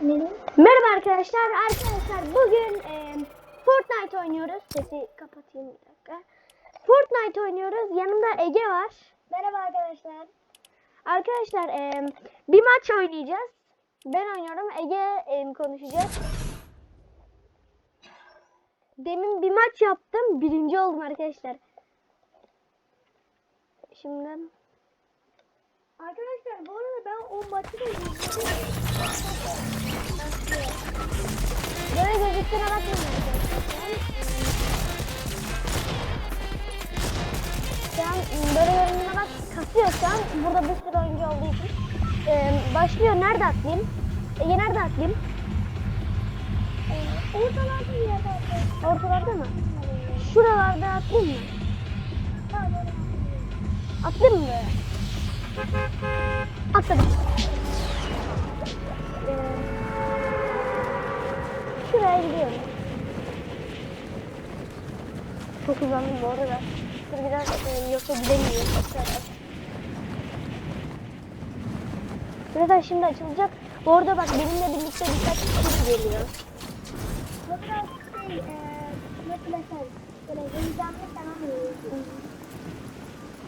Merhaba arkadaşlar. Arkadaşlar bugün e, Fortnite oynuyoruz. Sesi kapatayım bir dakika. Fortnite oynuyoruz. Yanımda Ege var. Merhaba arkadaşlar. Arkadaşlar e, bir maç oynayacağız. Ben oynuyorum. Ege e, konuşacak. Demin bir maç yaptım. Birinci oldum arkadaşlar. Şimdi Arkadaşlar bu arada ben o maçı da izledim. Böyle gözüktüğüne bakmayın. Şu an böyle göründüğüne bak kasıyor şu an. Burada bir sürü oyuncu olduğu için. Ee, başlıyor. Nerede atlayayım? Ege nerede atlayayım? Ee, ortalarda bir yerde atlayayım. Ortalarda mı? Şuralarda atlayayım mı? Atlayayım mı böyle? Atladım. Şuraya gidiyorum. Çok hızlandım bu arada. Dur biraz e, yoksa gidemiyorum. Zaten şimdi açılacak. Bu arada bak benimle birlikte birkaç kişi geliyor. Biraz şey, nasıl desem, böyle heyecanlı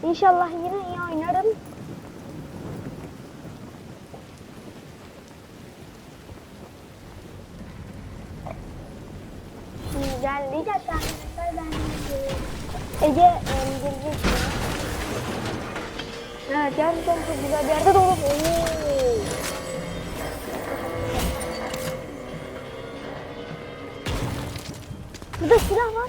İnşallah yine iyi oynarım. Burada silah var.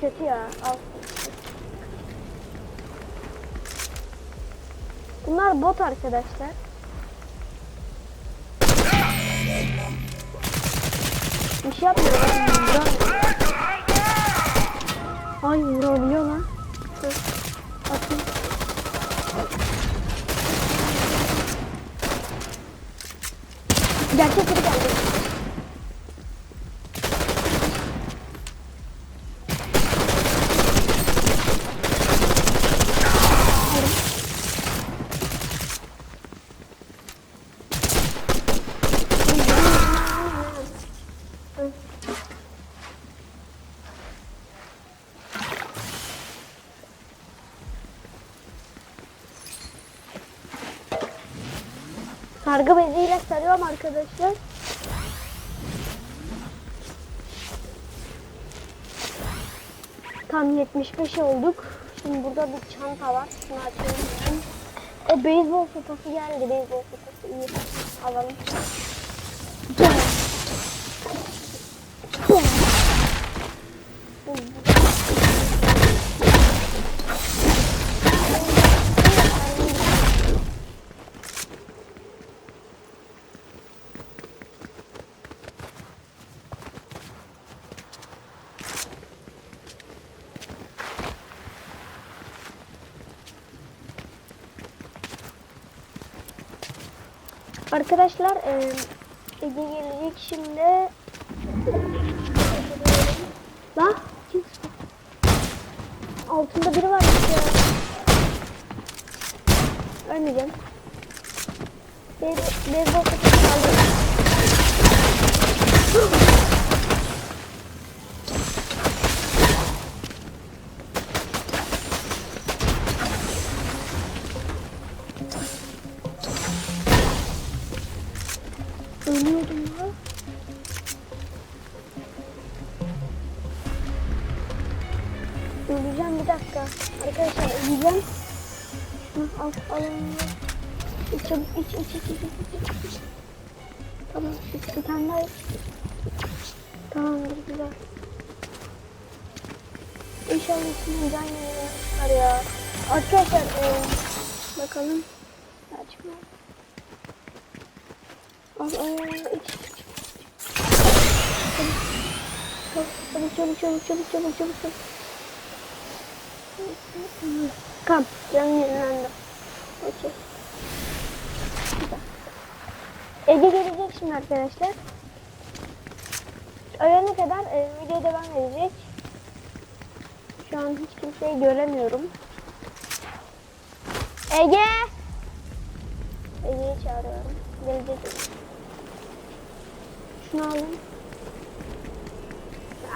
Kötü ya. Al. Bunlar bot arkadaşlar. Bir şey yapmıyor. Vuramıyor. Ay vurabiliyor lan. Dur. Atayım. Gerçek biri geldi. Sargı beziyle sarıyorum arkadaşlar. Tam 75 olduk. Şimdi burada bir çanta var. Şunu açalım. O beyzbol sopası geldi. Beyzbol sopası iyi. Alalım. Arkadaşlar e, Ege gelecek şimdi. Lan kim? Altında biri var ya. Ölmeyeceğim. Beyzbol sopası aldım. Öleceğim bir dakika. Arkadaşlar öleceğim. Hı, al al. İç iç iç iç iç iç iç. Tamam. Bir tane daha. Tamamdır güzel. İnşallah içinden can yayını çıkar ya. Arkadaşlar e, bakalım. Açma. Al al al iç. Çabuk çabuk çabuk çabuk çabuk çabuk çabuk. Kam canım yenilendi. Okey. Ege gelecek şimdi arkadaşlar. Ölene kadar e, video devam edecek. Şu an hiç kimseyi göremiyorum. Ege! Ege'yi çağırıyorum. Gelecek. Şunu alayım.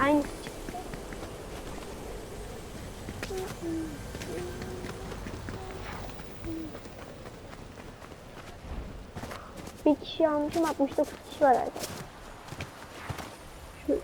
Aynısı Bir kişi almışım 69 kişi var arkadaşlar. Şu-.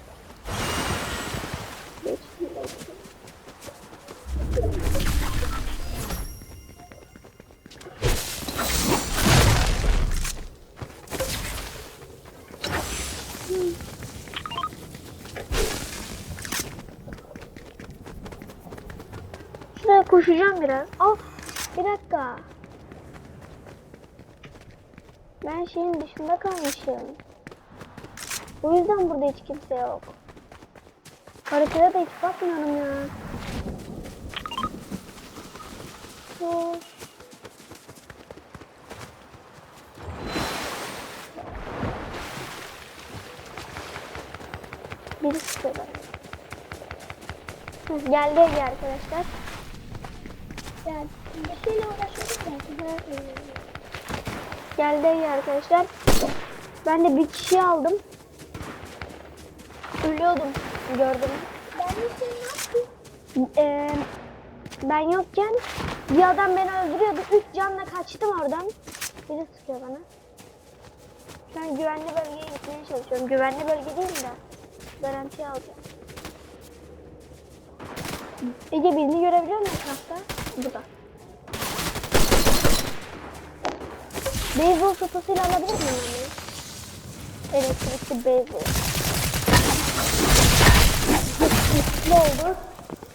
Şuraya koşacağım biraz. Oh, bir dakika. Ben şeyin dışında kalmışım. O yüzden burada hiç kimse yok. Haritada da hiç bakmıyorum ya. Koş. Biri sıkıyor bana. Hı, Geldi Ege arkadaşlar. Gel. Bir şeyle uğraşıyorduk ya. Geldi arkadaşlar. Ben de bir kişi aldım. Ölüyordum. Gördüm. Ben. Ee, ben yokken bir adam beni öldürüyordu. Üç canla kaçtım oradan. Biri sıkıyor bana. Şu an güvenli bölgeye gitmeye çalışıyorum. Güvenli bölge değil de garanti alacağım. Ege birini görebiliyor musun etrafta? Burada. Beyzbol sopasıyla alabilir miyim onu? Elektrikli beyzbol. Mutlu oldu.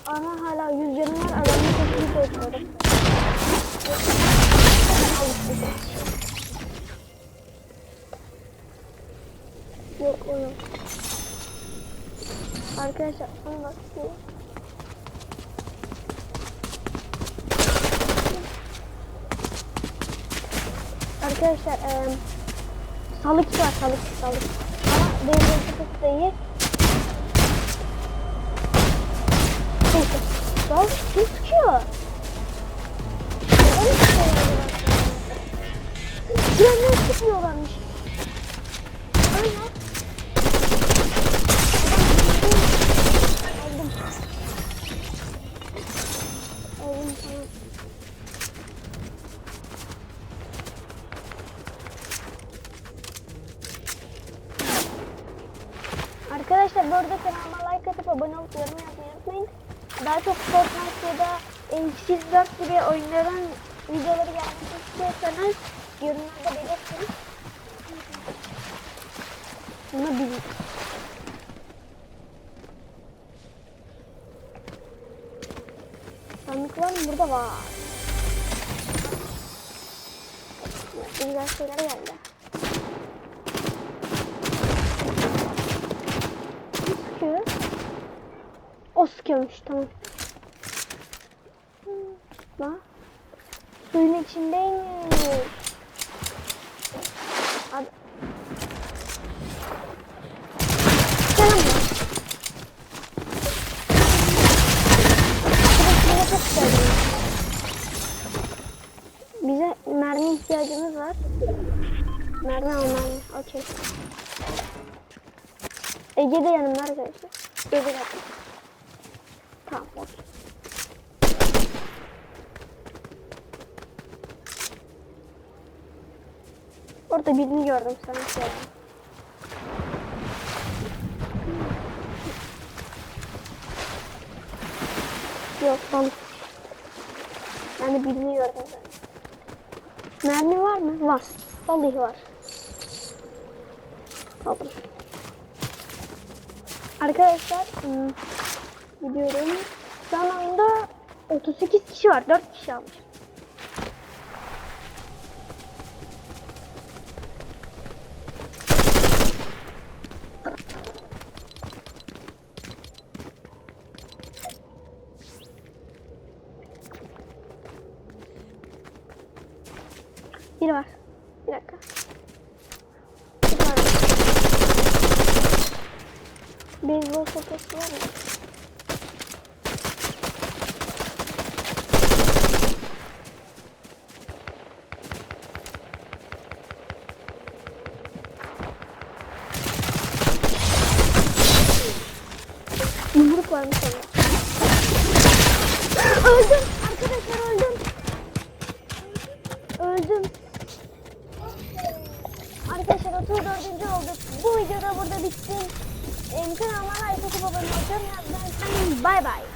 Ama hala yüz canım var. Adamın sesini çalışıyorum. Yok o yok. Arkadaşlar onu bakıyor. Arkadaşlar eee salık var salık salık. Ama beyzbol sopası da iyi. Neyse. Dal kim sıkıyor? Silahları sıkmıyorlarmış. X4 gibi oyunların videoları gelmesini istiyorsanız yorumlarda belirtin. Bunu bilin. Sandık var mı? Burada var. Güzel şeyler geldi. O tamam. Lan. Suyun içindeymiş. Abi. Selam. Bize mermi ihtiyacımız var. Mermi al mermi. Okey. Ege de yanımda arkadaşlar. Ege de Tamam okey. Orada birini gördüm sanki. ya. Yok. Ben de birini gördüm. Mermi var mı? Var. Vallahi var. Aldım. Arkadaşlar hmm, gidiyorum. Şu an oyunda 38 kişi var. 4 kişi almış. Biri var. Bir dakika. Bir tane. Beyzbol sopası var mı? Yumruk varmış onda. Öldüm. Arkadaşlar öldüm. Öldüm. Arkadaşlar 34. olduk. Bu videoda burada bitsin. Ee, kanalıma like atıp abone olacağım. Ben bay bay.